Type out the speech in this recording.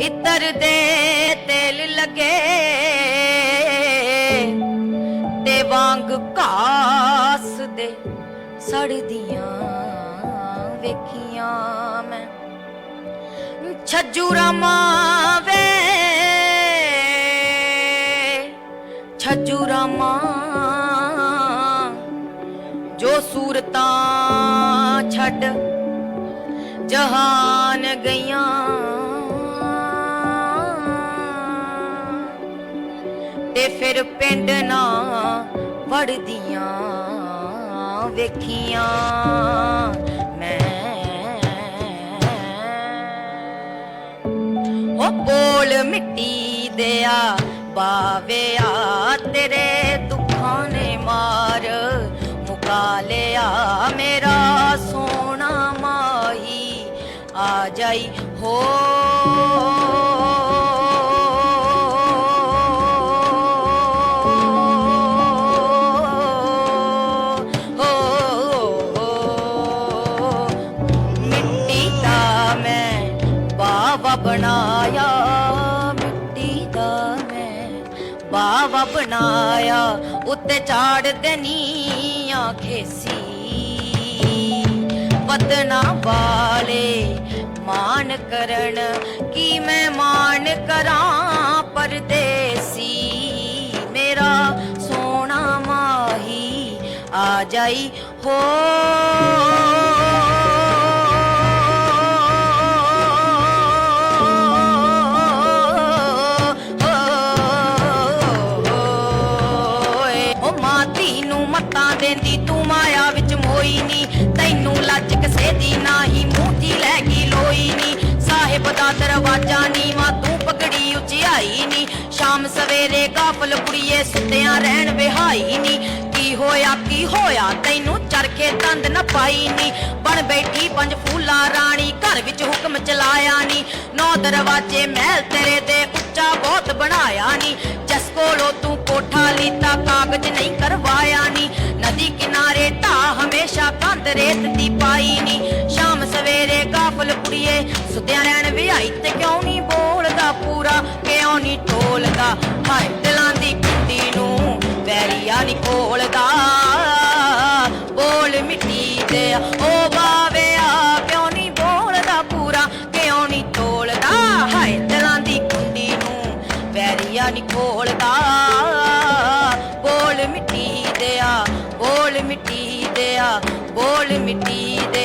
ਇਤਰ ਦੇ ਤੇਲ ਲੱਗੇ ਤੇ ਵਾਂਗ ਘਾਸ ਦੇ ਸੜਦੀਆਂ ਵੇਖੀਆਂ ਮੈਂ। ਛੱਜੂ ਰਾਮਾ ਵੇ, ਛੱਜੂ ਰਾਮਾ, ਜੋ ਸੂਰਤਾਂ ਛੱਡ ਜਹਾਨ ਗਈਆਂ। ਤੇ ਫਿਰ ਪਿੰਡ ਨਾ ਵੜਦੀਆਂ ਵੇਖੀਆਂ। ਮੈਂ ਉਹ ਬੋਲ ਮਿੱਟੀ ਦਿਆ, ਬਾਵਿਆ, ਤੇਰੇ ਦੁੱਖਾਂ ਨੇ ਮਾਰ ਮੁਕਾ ਲਿਆ। ਮੇਰਾ ਸੋਨਾ ਮਾਹੀ ਆ ਜਾਈ ਹੋ ਬਣਾਇਆ, ਮਿੱਟੀ ਦਾ ਮੈਂ ਬਾਵਾ ਬਣਾਇਆ, ਉੱਤੇ ਚਾੜ ਦੇਨੀਆਂ ਖੇਸੀ। ਵਤਨਾ ਵਾਲੇ ਮਾਨ ਕਰਨ, ਕੀ ਮੈਂ ਮਾਨ ਕਰਾਂ ਪਰਦੇਸੀ? ਮੇਰਾ ਸੋਨਾ ਮਾਹੀ ਆ ਜਾਈ, ਹੋ ਮਾਤੀ ਨੂੰ ਮੱਤਾਂ ਦੇਂਦੀ, ਤੂੰ ਮਾਇਆ ਵਿੱਚ ਮੋਈ ਨੀ। ਤੈਨੂੰ ਲੱਜ ਕਿਸੇ ਦੀ ਨਹੀਂ, ਮੂੰਹੀ ਲੈ ਗਈ ਲੋਈ ਨੀ। ਸਾਹਿਬ ਦਾ ਦਰਵਾਜ਼ਾ ਨੀਵਾ ਤੂੰ ਪਕੜੀ ਉਚਾਈ ਨੀ। ਸ਼ਾਮ ਸਵੇਰੇ ਗਾਫਲ ਕੁੜੀਏ ਸੁੱਤਿਆਂ ਰਹਿਣ ਵਿਹਾਈ ਨੀ। ਕੀ ਹੋਇਆ ਕੀ ਹੋਇਆ, ਤੈਨੂੰ ਚਰਖੇ ਤੰਦ ਨਾ ਪਾਈ ਨੀ। ਬਣ ਬੈਠੀ ਪੰਜ ਫੂਲਾ ਰਾਣੀ, ਘਰ ਵਿੱਚ ਹੁਕਮ ਚਲਾਇਆ ਨੀ। ਨੌ ਦਰਵਾਜ਼ੇ ਮਹਿਲ ਤੇਰੇ ਦੇ ਉੱਚਾ ਬਹੁਤ ਬਣਾਇਆ ਨੀ। ਜਸ ਕੋਲੋਂ ਤੂੰ ਕੋਠਾ ਲੀਤਾ ਹਮੇਸ਼ਾ ਰੇਤ ਦੀ ਪਾਈ ਨੀ। ਸ਼ਾਮ ਸਵੇਰੇ ਗਾਫਲ ਕੁੜੀਏ, ਸੁਤਿਆ ਰਹਿਣ ਵਿਹਾਈ ਤੇ ਕਿਉਂ ਨਹੀਂ ਬੋਲਦਾ ਪੂਰਾ? ਕਿਉਂ ਨਹੀਂ ਢੋਲਦਾ? ਹਾਏ ਦਿਲਾਂ ਦੀ ਕੁੰਡੀ ਨੂੰ ਵੈਰੀਆ ਨਹੀਂ ਖੋਲਦਾ। ਬੋਲ ਮਿੱਟੀ ਦੇ ਓ ਬਾਵਿਆ ਕਿਉਂ ਨਹੀਂ ਬੋਲਦਾ ਪੂਰਾ? ਕਿਉਂ ਨਹੀਂ ਢੋਲਦਾ? ਹਾਏ, ਦਿਲਾਂ ਦੀ ਕੁੰਡੀ ਨੂੰ ਵੈਰੀਆ ਨਹੀਂ ਖੋਲਦਾ। ਬੋਲ ਮਿੱਟੀ ਦਿਆ ਬੋਲ ਮਿੱਟੀ committee.